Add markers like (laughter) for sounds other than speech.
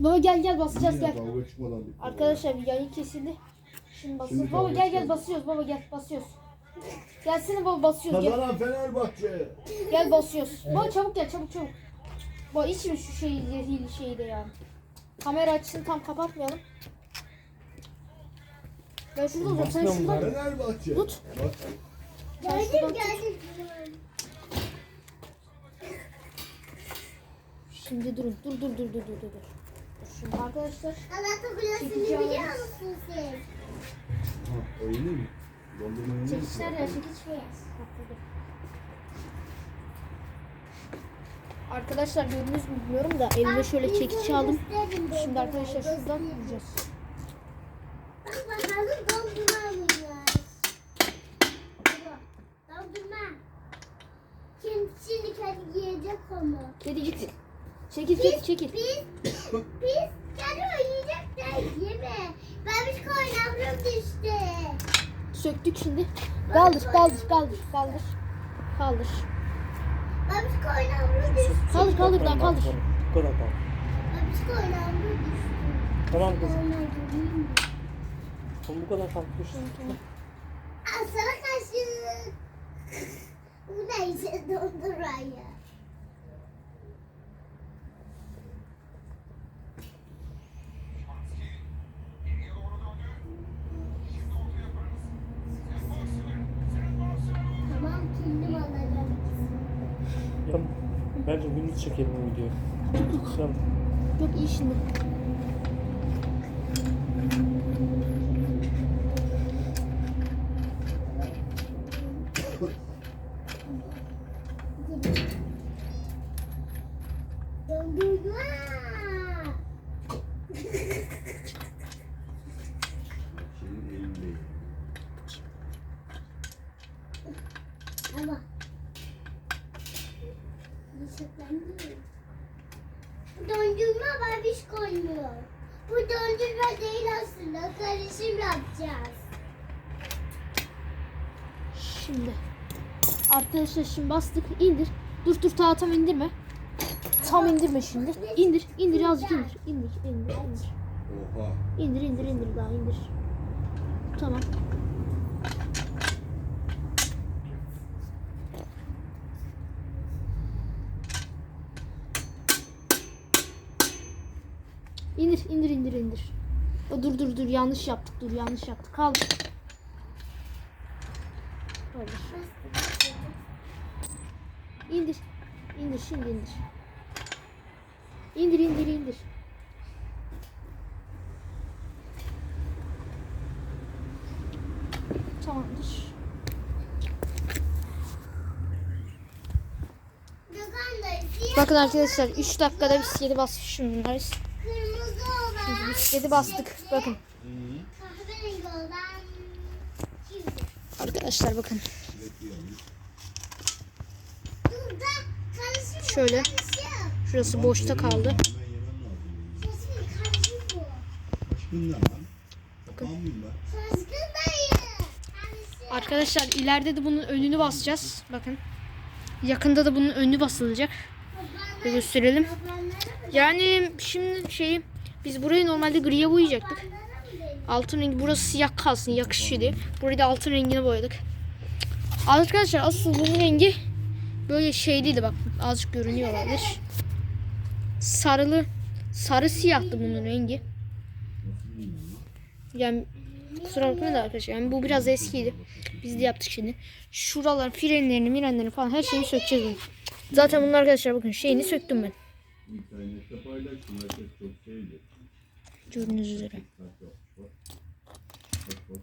Baba gel gel basacağız gel. Arkadaşlar yayın kesildi. Şimdi basıyoruz. Şimdi baba gel gel basıyoruz. Baba gel basıyoruz. Gelsene baba basıyoruz gel. Kazanan Fenerbahçe. Gel basıyoruz. Baba çabuk gel çabuk çabuk. Baba içme şu şeyi zehirli şeyi de yani. Kamera açısını tam kapatmayalım. Ben şurada olacağım. Sen şuradan. Fenerbahçe. Tut. Sen şuradan. Şimdi durun. Dur dur dur dur dur dur. Şimdi arkadaşlar Anlatabiliyorsunuz Çekici biliyor musun siz? Ha, o yeni mi? Dondurma yeni mi? çekişler ya çekiç. Arkadaşlar gördünüz mü bilmiyorum da elime şöyle çekiç aldım. Şimdi arkadaşlar şuradan vuracağız. Bak bakalım dondurma yiyeceğiz. Dondurma. Kim şimdi kendi yiyecek onu. Kedicik. Çekil çekil çekil. Biz, biz kendi o yiyecek de yeme. Ben bir koynavrum düştü. Söktük şimdi. Kaldır kaldır kaldır kaldır. Kaldır. Ben bir koynavrum düştü. Kaldır kaldır daha kaldır. Bu kadar kaldı. Ben bir koynavrum düştü. Tamam kızım. Oğlum bu kadar kalkmış. Al sana kaşık. (laughs) Bu neyse dondurmayı. Tamam kendim alacağım. Tamam. Bence gündüz çekelim bu videoyu. Tamam. Yok iyi şimdi. Dondurma. Senin Bu dondurma babiş koymuyor. Bu dondurma değil aslında. Karışım yapacağız. Şimdi. Arkadaşlar şimdi bastık. indir. Dur dur ta tam indirme. Tam indirme şimdi. İndir. indir azıcık indir. İndir indir indir. Oha. İndir indir indir daha indir. Tamam. İndir indir indir indir. O, dur dur dur yanlış yaptık dur yanlış yaptık. Kaldır. Kaldır. İndir. İndir şimdi indir. İndir indir indir. Tamamdır. Bakın arkadaşlar 3 dakikada biz 7 basmışız 7 bastık. Bakın. Arkadaşlar bakın. Şöyle. Şurası boşta kaldı. Karışım. Arkadaşlar ileride de bunun önünü basacağız. Bakın. Yakında da bunun önü basılacak. Gösterelim. Yani şimdi şey biz burayı normalde griye boyayacaktık. Altın rengi burası siyah kalsın yakışıyor diye. Burayı da altın rengine boyadık. Arkadaşlar asıl bunun rengi böyle şeyliydi bak azıcık görünüyor olabilir. Sarılı sarı siyahtı bunun rengi. Yani kusura bakmayın da arkadaşlar yani bu biraz eskiydi. Biz de yaptık şimdi. Şuralar frenlerini mirenlerini falan her şeyini sökeceğiz. Zaten bunun arkadaşlar bakın şeyini söktüm ben. İnternette paylaşın. Herkes çok şeydi. Gördüğünüz üzere. Bak bak. Bak bak.